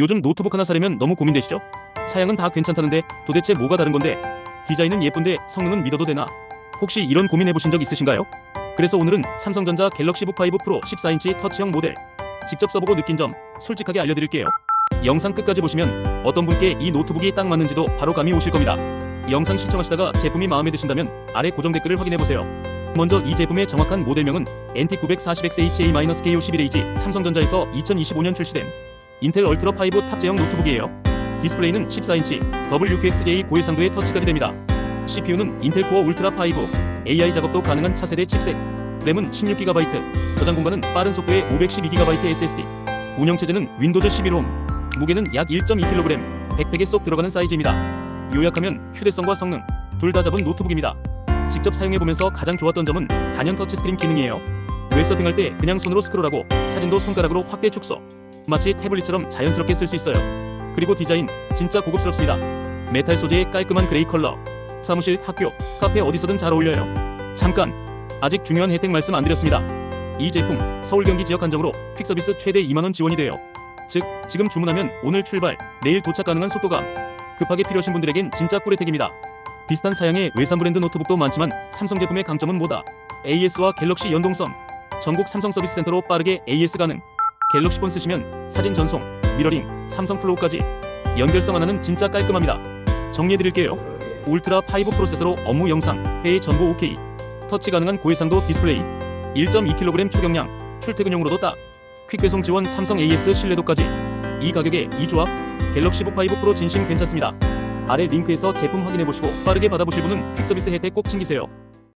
요즘 노트북 하나 사려면 너무 고민되시죠? 사양은 다 괜찮다는데 도대체 뭐가 다른 건데? 디자인은 예쁜데 성능은 믿어도 되나? 혹시 이런 고민해 보신 적 있으신가요? 그래서 오늘은 삼성전자 갤럭시 북 5 프로 14인치 터치형 모델 직접 써보고 느낀 점 솔직하게 알려드릴게요. 영상 끝까지 보시면 어떤 분께 이 노트북이 딱 맞는지도 바로 감이 오실 겁니다. 영상 시청하시다가 제품이 마음에 드신다면 아래 고정 댓글을 확인해 보세요. 먼저 이 제품의 정확한 모델명은 NT940XHA-KO11H 삼성전자에서 2025년 출시된 인텔 얼트라 5 탑재형 노트북이에요. 디스플레이는 14인치 WQXJ 고해상도의 터치까지 됩니다. CPU는 인텔 코어 울트라 5, AI 작업도 가능한 차세대 칩셋, 램은 16GB, 저장 공간은 빠른 속도의 512GB SSD, 운영 체제는 윈도우즈 11홈, 무게는 약 1.2kg, 백팩에 쏙 들어가는 사이즈입니다. 요약하면 휴대성과 성능 둘 다 잡은 노트북입니다. 직접 사용해보면서 가장 좋았던 점은 단연 터치스크린 기능이에요. 웹서핑할 때 그냥 손으로 스크롤하고 사진도 손가락으로 확대 축소. 마치 태블릿처럼 자연스럽게 쓸 수 있어요. 그리고 디자인 진짜 고급스럽습니다. 메탈 소재의 깔끔한 그레이 컬러. 사무실, 학교, 카페 어디서든 잘 어울려요. 잠깐 아직 중요한 혜택 말씀 안 드렸습니다. 이 제품 서울 경기 지역 한정으로 퀵 서비스 최대 2만 원 지원이 돼요. 즉 지금 주문하면 오늘 출발, 내일 도착 가능한 속도감. 급하게 필요하신 분들에겐 진짜 꿀혜택입니다. 비슷한 사양의 외산 브랜드 노트북도 많지만 삼성 제품의 강점은 뭐다? AS와 갤럭시 연동성. 전국 삼성 서비스 센터로 빠르게 AS 가능. 갤럭시폰 쓰시면 사진 전송, 미러링, 삼성 플로우까지 연결성 하나는 진짜 깔끔합니다. 정리해드릴게요. 울트라 5 프로세서로 업무 영상, 회의 전부 OK. 터치 가능한 고해상도 디스플레이. 1.2kg 초경량, 출퇴근용으로도 딱. 퀵 배송 지원 삼성 AS 신뢰도까지. 이 가격에 이 조합, 갤럭시 북 5 프로 진심 괜찮습니다. 아래 링크에서 제품 확인해 보시고 빠르게 받아보실 분은 퀵 서비스 혜택 꼭 챙기세요.